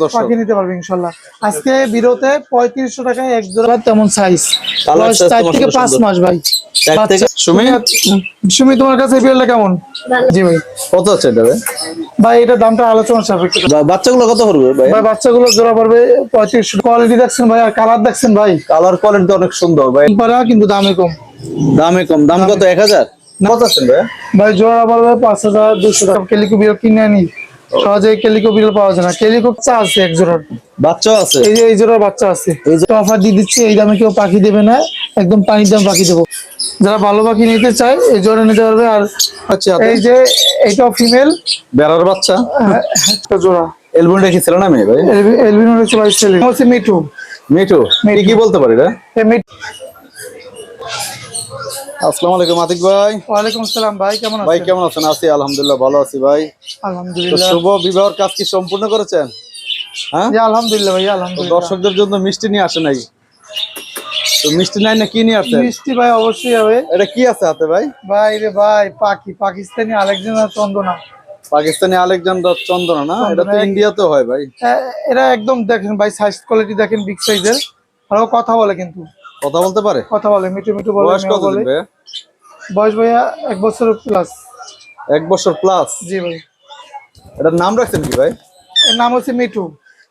দর্শক। পাখি নিতে পারবে ইনশাল্লাহ। আজকে বিরোতে পঁয়ত্রিশশো টাকায় এক জোড়া তেমন সাইজ চার থেকে পাঁচ মাস ভাই। চার বাচ্চা- থেকে সুমি? সুমি তোমার কাছে বিড়ালটা কেমন? জি ভাই। কত আছে এটা ভাই? ভাই এটা দামটা আলোচনা সাপেক্ষে। বাচ্চাগুলো কত করবে ভাই? ভাই বাচ্চাগুলো জোড়া পড়বে পঁয়ত্রিশশো। কোয়ালিটি দেখছেন ভাই আর কালার দেখছেন ভাই। কালার কোয়ালিটি অনেক সুন্দর ভাই। কিন্তু দামে কম। দামে কম। দাম কত? এক হাজার? কত আছেন ভাই? ভাই জোড়া পড়বে পাঁচ হাজার দুশো টাকা। কেলিকো বিড়াল কিনে আনি। সহজে কেলিকো বিড়াল পাওয়া যায় না। কেলিকো চা আছে এক জোড়ার। বাচ্চাও আছে? এই যে এই জোড়ার বাচ্চা আছে। অফার দিয়ে দিচ্ছি এই দামে কেউ পাখি দেবে না একদম পানির দাম পাখি দেবো। যারা ভালো পাখি নিতে চায় এই জোড়া নিতে পারবে। আর আচ্ছা এই যে এইটাও ফিমেল বেড়ার বাচ্চা? একটা জোড়া। এলবন রেখেছিল না মেয়ে ভাই? এলবিনো হচ্ছে ভাই ছেলে। হচ্ছে মিঠু। মিঠু? কি বলতে পারি রে? আসসালামু আলাইকুম আতিক ভাই। ওয়ালাইকুম আসসালাম ভাই কেমন ভাই কেমন আছেন? আছি আলহামদুলিল্লাহ ভালো আছি ভাই। তো আলহামদুলিল্লাহ শুভ বিবাহের কাজ কি সম্পূর্ণ করেছেন? হ্যাঁ? আলহামদুলিল্লাহ ভাই আলহামদুলিল্লাহ। দর্শকদের জন্য মিষ্টি নিয়ে আসে নাই। তো মিষ্টি নাই না কি নিয়ে আসছেন মিষ্টি ভাই অবশ্যই হবে। এটা কি আছে হাতে ভাই? ভাই রে ভাই পাখি পাকিস্তানি আলেকজান্ডার চন্দনা। পাকিস্তানি আলেকজান্ডার চন্দনা না? এটা তো চন্দনা। ইন্ডিয়াতেও হয় ভাই। এ- এরা একদম দেখেন ভাই সাইজ কোয়ালিটি দেখেন বিগ সাইজের আর কথা বলে কিন্তু। কথা বলতে পারে? কথা বলে মিঠু মিঠু বলে বয়স কত বলে। ভাই বয়স ভাইয়া এক বছর প্লাস এক বছর প্লাস জি ভাই। এটার নাম রাখছেন কি ভাই? এর নাম হচ্ছে মিঠু।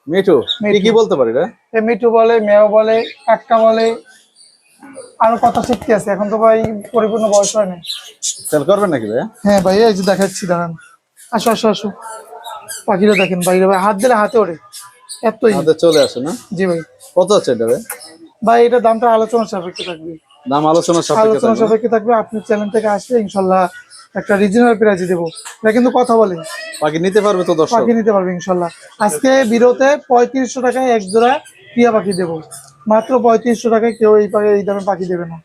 মিঠু? কি কি বলতে পারে রে এ মিঠু বলে মেয়েও বলে কাক্কা বলে আরও কথা শিখতে আছে? এখন তো ভাই পরিপূর্ণ বয়স হয় না সেল করবেন নাকি ভাই হ্যাঁ ভাই এই যে দেখাচ্ছি দাঁড়ান। আসো আসো আসো। পাখিটা দেখেন বাইরে ভাই হাত দিলে হাতে ওড়ে। এতই। আমাদের চলে আসে না? জি ভাই। কত আছে এটা ভাই ভাই এটা দামটা আলোচনা সাপেক্ষে থাকবে। দাম আলোচনা সাপেক্ষে আলোচনা। সাপেক্ষে থাকবে। আপনি চ্যানেল থেকে আসলে ইনশাল্লাহ একটা রিজনাল প্রাইজে দেবো। এটা কিন্তু কথা বলে বাকি নিতে পারবে তো দর্শক। পাখি নিতে পারবে ইনশাল্লাহ। আজকে বিরোতে পঁয়ত্রিশশো টাকায় এক জোড়া টিয়া পাখি দেবো। মাত্র পঁয়ত্রিশশো টাকায় কেউ এই পাখি এই দামে পাখি দেবে না।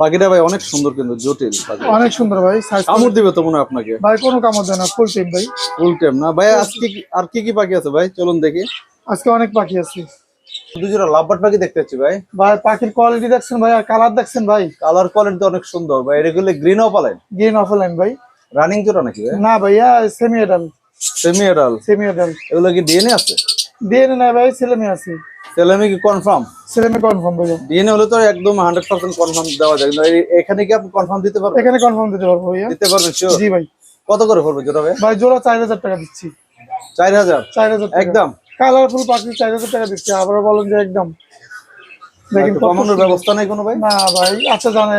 পাখিটা ভাই অনেক সুন্দর কিন্তু জটিল পাখি। অনেক সুন্দর ভাই কামড় দিবে তো মনে হয় আপনাকে। ভাই কোনো কামড় দেয় না ফুল টাইম ভাই। ফুল টাইম না। ভাই আজকে আর কি কি পাখি আছে ভাই? চলুন দেখি। আজকে অনেক পাখি আছে। দুজোড়া পাখি দেখতে পাচ্ছি ভাই। ভাই পাখির কোয়ালিটি দেখছেন ভাই আর কালার দেখছেন ভাই? কালার কোয়ালিটি অনেক সুন্দর ভাই গ্রিন অপালাইন গ্রিন অফলাইন ভাই। রানিং জোড়া নাকি ভাই? না ভাইয়া সেমি এগুলো কি ডিএনএ আছে? ডিএনএ ভাই ছেলে মেয়ে আছে। কি কনফার্ম ছেলে মেয়ে কনফার্ম ভাইয়া। ডিএনএ হলে তো একদম হান্ড্রেড পার্সেন্ট কনফার্ম দেওয়া যায় কিন্তু এখানে কি আপনি কনফার্ম দিতে পারবেন? এখানে কনফার্ম দিতে পারব ভাইয়া। দিতে পারবেন শিওর জি ভাই। কত করে পড়বে জোড়া ভাই? ভাই জোড়া চার হাজার টাকা দিচ্ছি। চার হাজার? চার হাজার টাকা। একদম? কালারফুল পাখি চার হাজার টাকা দিচ্ছি আবার বলেন যে একদম। দেখেন কমানোর ব্যবস্থা নাই কোনো ভাই? না ভাই আচ্ছা জানে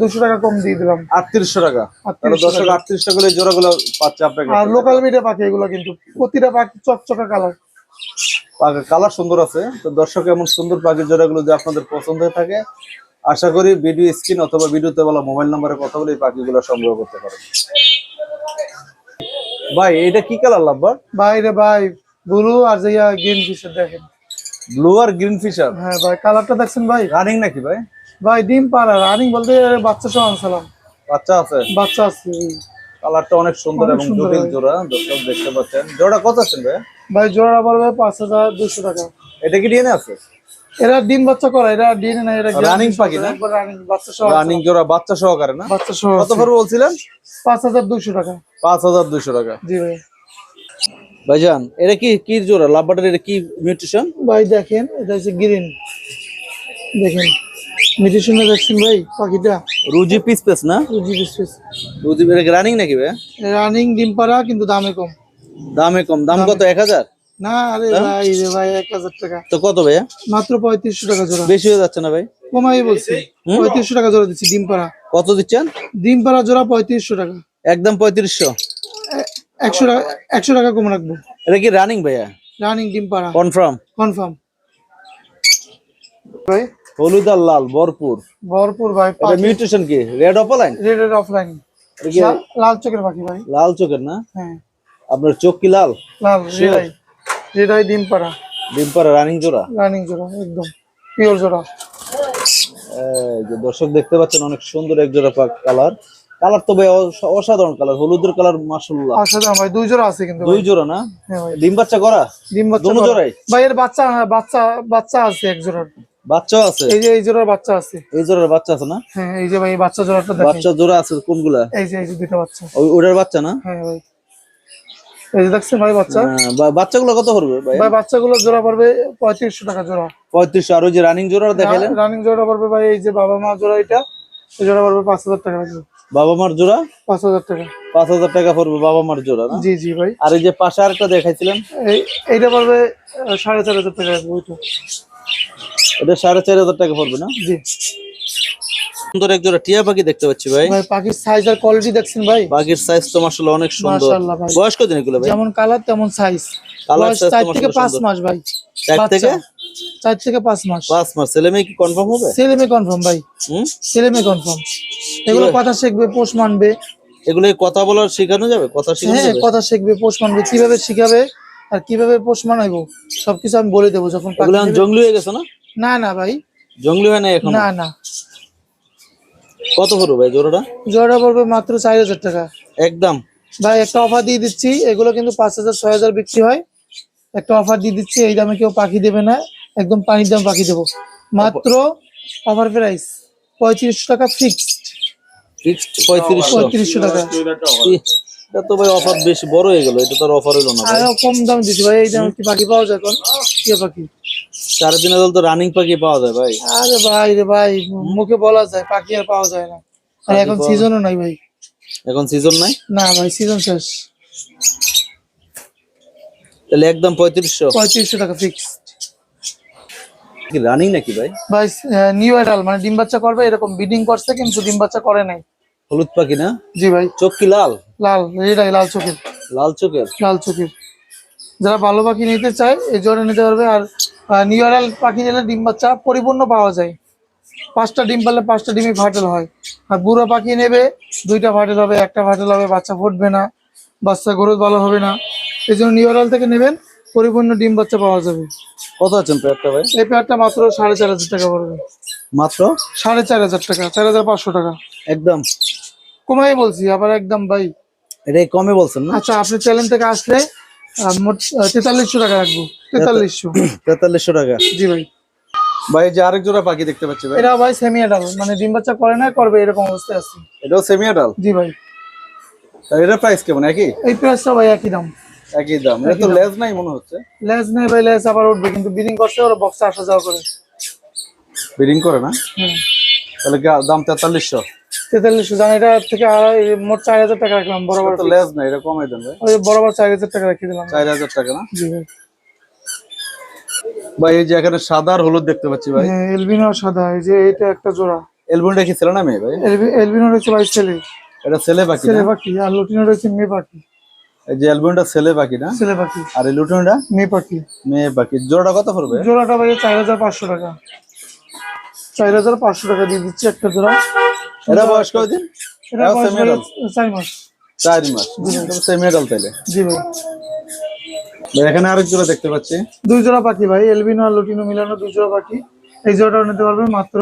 দুশো টাকা কম দিয়ে দিলাম। আটত্রিশশো টাকা। তাহলে 3800 দর্শক আটত্রিশ টাকা করে জোড়াগুলো পাচ্ছে আপনাকে আর লোকাল মিডিয়া পাখি এগুলো কিন্তু প্রতিটা পাখি চকচকা কালার কালার সুন্দর আছে। তো দর্শক এমন সুন্দর পাখির জোড়াগুলো যদি আপনাদের পছন্দ হয়ে থাকে আশা করি ভিডিও স্ক্রিন অথবা ভিডিওতে বলা মোবাইল নাম্বারে কথা বলে এই পাখিগুলো সংগ্রহ করতে পারেন। ভাই এটা কি কালার লাভবার? বাইরে ভাই ব্লু আর যে গ্রিন ফিশার দেখেন। ব্লু আর গ্রিন ফিশার হ্যাঁ ভাই কালারটা দেখছেন ভাই? রানিং নাকি ভাই? ভাই ডিম পাড়া রানিং বলতে বাচ্চা সহ আনসালাম বাচ্চা আছে? বাচ্চা আছে কালারটা অনেক সুন্দর এবং জটিল জোড়া দর্শক দেখতে পাচ্ছেন। জোড়া কত আছেন ভাই? ভাই জোড়া পড়বে পাঁচ হাজার দুশো টাকা। এটা কি ডিএনএ আছে? এরা ডিম বাচ্চা করা এরা ডিএনএ না এরা Running পাখি না? রানিং বাচ্চা সহ রানিং জোড়া বাচ্চা সহকারে না? বাচ্চা সহ কত করে বলছিলেন? পাঁচ হাজার দুশো টাকা। পাঁচ হাজার দুইশো টাকা। জি ভাই। ভাইজান এটা কি কি জোড়া? লাভবাটের এটা কি মিউটেশন ভাই দেখেন এটা হচ্ছে গ্রিন দেখেন মিটিশনে দেখছেন ভাই পাখিটা। রুজি পিস পেস না? রুজি বিস্কুট রুজি এটা রানিং নাকি ভাই? রানিং ডিম পাড়া কিন্তু দামে কম। দামে কম। দাম কত এক হাজার? না আরে ভাই রে ভাই এক হাজার টাকা। তো কত ভাইয়া মাত্র পঁয়ত্রিশশো টাকা জোড়া। বেশি হয়ে যাচ্ছে না ভাই? কমাই বলছি। পঁয়ত্রিশশো টাকা জোড়া দিচ্ছি ডিম পাড়া। কত দিচ্ছেন? ডিম পাড়া জোড়া পঁয়ত্রিশশো টাকা। একদম পঁয়ত্রিশশো। একশো টাকা একশো টাকা কম রাখব। এটা কি রানিং ভাইয়া? রানিং ডিম পাড়া। কনফার্ম কনফার্ম ভাই? হলুদ আর লাল ভরপুর। ভরপুর ভাই এটা মিউটেশন কি? রেড অফলাইন এটা কি? লাল চোখের পাখি ভাই। লাল চোখের না? হ্যাঁ। আপনার চোখ কি লাল? লাল রেডাই রেডাই ডিম পাড়া। রানিং জোড়া? রানিং জোড়া একদম। পিওর জোড়া। এই যে দর্শক দেখতে পাচ্ছেন অনেক সুন্দর এক জোড়া কালার কালার তো ভাই অস- অসাধারণ কালার হলুদের কালার মাশাআল্লাহ। আচ্ছা ভাই দুই জোড়া আছে কিন্তু দুই জোড়া না? হ্যাঁ ডিম বাচ্চা করা? ডিম বাচ্চা করা। জোড়াই? ভাই এর বাচ্চা বাচ্চা বাচ্চা আছে এক জোড়ার। বাচ্চাও আছে? এই যে এই জোড়ার বাচ্চা আছে। এই জোড়ার বাচ্চা আছে না? হ্যাঁ এই যে ভাই বাচ্চা জোড়াটা দেখেন। বাচ্চা জোড়া আছে কোনগুলা? এই যে এই যে দুটো বাচ্চা। ওই ওটার বাচ্চা না? হ্যাঁ ভাই। এই যে দেখছেন ভাই বাচ্চা? হ্যাঁ, বাচ্চাগুলো কত করবে ভাই? ভাই বাচ্চাগুলো জোড়া পড়বে পঁয়ত্রিশশো টাকা জোড়া। পঁয়ত্রিশশো আর ওই যে রানিং জোড়া দেখাইলেন? রানিং জোড়া পড়বে ভাই এই যে বাবা মা জোড়া এটা জোড়া পড়বে পাঁচ হাজার টাকা লাগবে বাবা মার জোড়া? পাঁচ হাজার টাকা। পাঁচ হাজার টাকা পড়বে বাবা মার জোড়া না? জি জি ভাই। আর এই যে পাশে আরেকটা দেখাইছিলেন? এইটা পড়বে সাড়ে চার হাজার টাকা ওইটা। এটা সাড়ে চার হাজার টাকা পড়বে না? জি। সুন্দর এক জোড়া টিয়া পাখি দেখতে পাচ্ছি ভাই। ভাই পাখির সাইজ আর কোয়ালিটি দেখছেন ভাই? পাখির সাইজ তো অনেক সুন্দর। কদিন এগুলো ভাই? যেমন কালার তেমন সাইজ তো চার থেকে পাঁচ মাস ভাই। চার থেকে? চার থেকে পাঁচ মাস। পাঁচ মাস। ছেলে মেয়ে কি কনফার্ম হবে? ছেলে মেয়ে কনফার্ম ভাই। হুম? ছেলে মেয়ে কনফার্ম এগুলো কথা শিখবে পোষ মানবে। এগুলো কথা বলার শেখানো যাবে? কথা শেখানো হ্যাঁ কথা শিখবে পোষ মানবে। কীভাবে শিখাবে আর কীভাবে পোষ মানাইবো সবকিছু আমি বলে দেবো যখন। জঙ্গলি হয়ে গেছে না? না না ভাই। জঙ্গলি হয় না এখন? না না। কত পড়বে ভাই জোড়াটা? জোড়া পড়বে মাত্র চার হাজার টাকা। একদম। ভাই একটা অফার দিয়ে দিচ্ছি। এগুলো কিন্তু পাঁচ হাজার ছয় হাজার বিক্রি হয়। একটা অফার দিয়ে দিচ্ছি। এই দামে কেউ পাখি দেবে না। একদম পানির দাম পাখি দেবো। মাত্র অফার প্রাইস পঁয়ত্রিশশো টাকা ফিক্সড ফিক্সড পঁয়ত্রিশশো। পঁয়ত্রিশশো টাকা। এটা তো ভাই অফার বেশি বড় হয়ে গেল এটা তো আর অফার হলো না ভাই। কম দাম দিচ্ছি ভাই এই দামে কি পাখি পাওয়া যায় এখন? কি পাখি। সাড়ে তিন হাজার তো রানিং পাখি পাওয়া যায় ভাই। আরে ভাই রে ভাই মুখে বলা যায় পাখি আর পাওয়া যায় না। আর এখন পাওয়া- সিজনও নাই ভাই। এখন সিজন নাই? না ভাই সিজন শেষ। তাহলে একদম পঁয়ত্রিশশো। পঁয়ত্রিশশো টাকা ফিক্স কি রানিং নাকি ভাই? ভাই নিউ অ্যাডাল মানে ডিম বাচ্চা করবে এরকম বিডিং করছে কিন্তু ডিম বাচ্চা করে নাই। হলুদ পাখি না? জি ভাই। চোখ কি লাল? লাল এটাই লাল চোখের। লাল চোখের? লাল চোখের। যারা ভালো পাখি নিতে চায় এই জন্য নিতে পারবে। আর নিউ অ্যাডাল পাখি নিলে ডিম বাচ্চা পরিপূর্ণ পাওয়া যায়। পাঁচটা ডিম পারলে পাঁচটা ডিমই ফাটেল হয়। আর বুড়ো পাখি নেবে দুইটা ফাটেল হবে একটা ফাটেল হবে বাচ্চা ফুটবে না বাচ্চা গ্রোথ ভালো হবে না। এই জন্য নিউ অ্যাডাল থেকে নেবেন। পরিপূর্ণ ডিম বাচ্চা পাওয়া যাবে। কত আছেন পেয়ারটা ভাই? এই পেয়ারটা মাত্র সাড়ে চার হাজার টাকা পড়বে। মাত্র? সাড়ে চার হাজার টাকা চার হাজার পাঁচশো টাকা। একদম। কমাই বলছি আবার একদম ভাই। এটাই কমে বলছেন না? আচ্ছা আপনি চ্যালেঞ্জ থেকে আসলে তেতাল্লিশশো টাকা রাখব। তেতাল্লিশশো। তেতাল্লিশশো টাকা। জি ভাই। ভাই যে আরেক জোড়া পাখি দেখতে পাচ্ছি ভাই। এটা ভাই সেমি অ্যাডাল মানে ডিম বাচ্চা করে না করবে এরকম অবস্থায় আছে। এটাও সেমি আডাল জি ভাই। এটার প্রাইস কেমন একই? এই প্রাইসটা ভাই একই দাম। একই দাম। এটা তো লেজ নাই মনে হচ্ছে। লেজ নেই ভাই লেজ আবার উঠবে কিন্তু বিডিং করছে ওরা বক্সে আসা যাওয়া করে। বিডিং করে না? তাহলে দাম তেতাল্লিশশো। তেতাল্লিশশো জান এটা থেকে মোট চার হাজার টাকা রাখলাম বরাবর তো লেজ নাই এটা কমাই দেন ভাই। ওই বরাবর চার হাজার টাকা রেখে দিলাম। চার হাজার টাকা না? জি ভাই। ভাই এই যে এখানে সাদা আর হলুদ দেখতে পাচ্ছি ভাই। হ্যাঁ এলবিনো সাদা এই যে এটা একটা জোড়া। এলবনটা কি ছেলে না মেয়ে ভাই? এলবি- এলবিনো রয়েছে ভাই ছেলে। এটা ছেলে পাখি ছেলে? পাখি আর লুটিনো রয়েছে মেয়ে পাখি। এই যে এলবনটা ছেলে পাখি না? ছেলে পাখি। আর এই লুটনটা? মেয়ে পাখি। মেয়ে পাখি। জোড়াটা কত পড়বে? জোড়াটা ভাই চার হাজার পাঁচশো টাকা। চার হাজার পাঁচশো টাকা দিয়ে দিচ্ছি একটা জোড়া। এটা বয়স কয়দিন? এটা চার মাস। চার মাস। সেমি আডাল তাইলে? জি ভাই। ভাই এখানে আরেক জোড়া দেখতে পাচ্ছি। দুই জোড়া পাখি ভাই এলবিনো আর লুটিনো মিলানো দুই জোড়া পাখি। এই জোড়াটাও নিতে পারবে মাত্র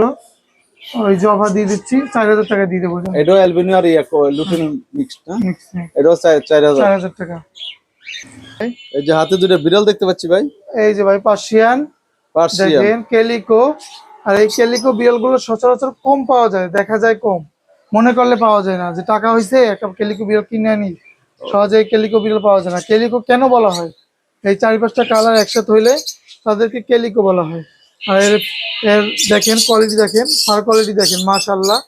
ওই যে অফার দিয়ে দিচ্ছি চার হাজার টাকা দিয়ে দেবো এটাও অ্যালবিনো আর লুটিনো মিক্সড না? এটাও চার- হাজার। চার হাজার টাকা। এই যে হাতে দুটো বিড়াল দেখতে পাচ্ছি ভাই। এই যে ভাই পার্সিয়ান পার্সিয়ান কেলিকো আর এই কেলিকো বিড়ালগুলো সচরাচর কম পাওয়া যায় দেখা যায় কম। মনে করলে পাওয়া যায় না যে টাকা হয়েছে একটা কেলিকো বিড়াল কিনে আনি। সহজে কেলিকো বিড়াল পাওয়া যায় না। কেলিকো কেন বলা হয়? এই চারি পাঁচটা কালার একসাথে হইলে তাদেরকে কেলিকো বলা হয়। আর এর এর দেখেন কোয়ালিটি দেখেন ফার কোয়ালিটি দেখেন মাশাল্লাহ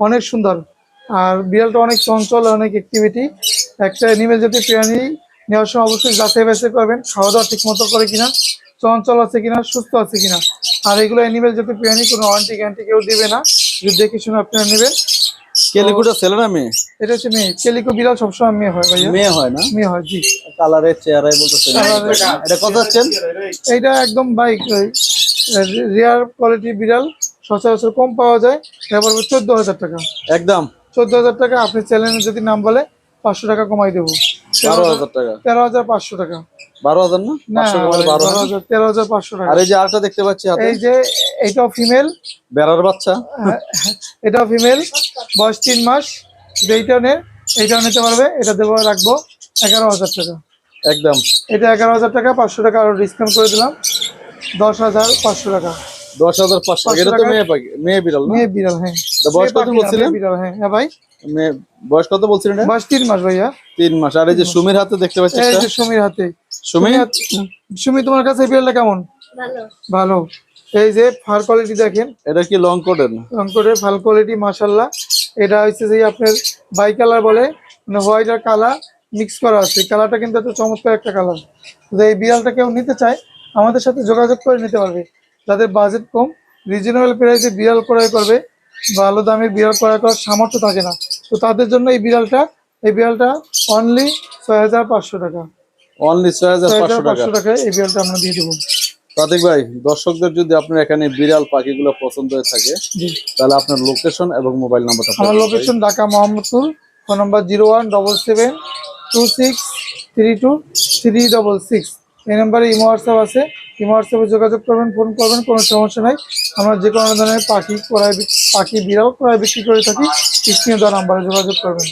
অনেক সুন্দর। আর বিড়ালটা অনেক চঞ্চল অনেক অ্যাক্টিভিটি একটা অ্যানিমেল যদি প্রাণী নেওয়ার সময় অবশ্যই যাচাই বাছাই করবেন খাওয়া দাওয়া ঠিক মতো করে কিনা চঞ্চল আছে কিনা সুস্থ আছে কিনা। আর এগুলো অ্যানিমেল যদি প্রাণী কোনো অ্যান্টি গ্যান্টি কেউ দিবে না। যদি দেখে শুনে আপনারা নেবেন। কেলিকুটা ছেলে না মেয়ে? এটা হচ্ছে মেয়ে। কেলিকো বিড়াল সবসময় মেয়ে হয় ভাইয়া। মেয়ে হয় না? মেয়ে হয় জি। কালারের চেহারায় বলতেছে। Colour-এর- এটা কত একদম বাইক রেয়ার কোয়ালিটি বিড়াল সচরাচর কম পাওয়া যায়। এবার চোদ্দ হাজার টাকা। একদম। চোদ্দ হাজার টাকা আপনি চ্যানেলে যদি নাম বলে পাঁচশো টাকা কমাই দেবো। বারো হাজার টাকা। তেরো হাজার পাঁচশো টাকা। বারো হাজার না বারো হাজার তেরো হাজার পাঁচশো টাকা। আর এই যে দেখতে পাচ্ছি এই যে ফিমেল। বেড়ার বাচ্চা। এটাও ফিমেল। বয়স তিন মাস। নে নিতে পারবে এটা দেবো রাখব এগারো হাজার টাকা। একদম। এটা এগারো হাজার টাকা পাঁচশো টাকা আরও ডিসকাউন্ট করে দিলাম। দশ হাজার পাঁচশো টাকা। দশ হাজার পাঁচশো পাঁচশো এটা তো মেয়ে পাখি মেয়ে বিড়াল মেয়ে বিড়াল হ্যাঁ। বয়স কত বলছিলেন? বিড়াল হ্যাঁ। হ্যাঁ ভাই। মেয়ে বয়স কত বলছিলেন? বাস তিন মাস ভাইয়া। তিন মাস। আর এই যে সুমির হাতে দেখতে পাচ্ছি এই যে সুমির হাতে। সুমি সুমি তোমার কাছে বিড়ালটা কেমন? ভালো। ভালো। এই যে ফার কোয়ালিটি দেখেন। এটা কি লং কোটের? রংকটের ভালো কোয়ালিটি মাশাল্লাহ এটা হচ্ছে যে আপনার বাই কালার বলে মানে হোয়াইট আর কালার মিক্স করা আছে। কালারটা কিন্তু একটা চমৎকার একটা কালার। এই বিড়ালটা কেউ নিতে চায় আমাদের সাথে যোগাযোগ করে নিতে পারবে। যাদের বাজেট কম রিজনেবল প্রাইসে বিড়াল ক্রয় করবে ভালো দামে বিড়াল ক্রয় করার সামর্থ্য থাকে না। তো তাদের জন্য এই বিড়ালটা এই বিড়ালটা অনলি ছয় হাজার পাঁচশো টাকা। অনলি ছয় হাজার পাঁচশো টাকা। এই বিড়ালটা আমরা দিয়ে দেবো। সাদিক ভাই দর্শকদের যদি আপনার এখানে বিড়াল পাখিগুলো পছন্দ হয়ে থাকে তাহলে আপনার লোকেশন এবং মোবাইল নাম্বারটা আমার location Dhaka Mohammadpur phone number zero one double seven two six three two three double six এই নাম্বারে ইমো হোয়াটসঅ্যাপ আছে। ইমো হোয়াটসঅ্যাপে যোগাযোগ করবেন, ফোন করবেন, কোনো সমস্যা নাই। আমরা যে কোনো ধরনের পাখি, ক্রয় পাখি বিড়াল ক্রয় বিক্রি করে থাকি। স্ক্রিনে দেওয়া নাম্বারে যোগাযোগ করবেন।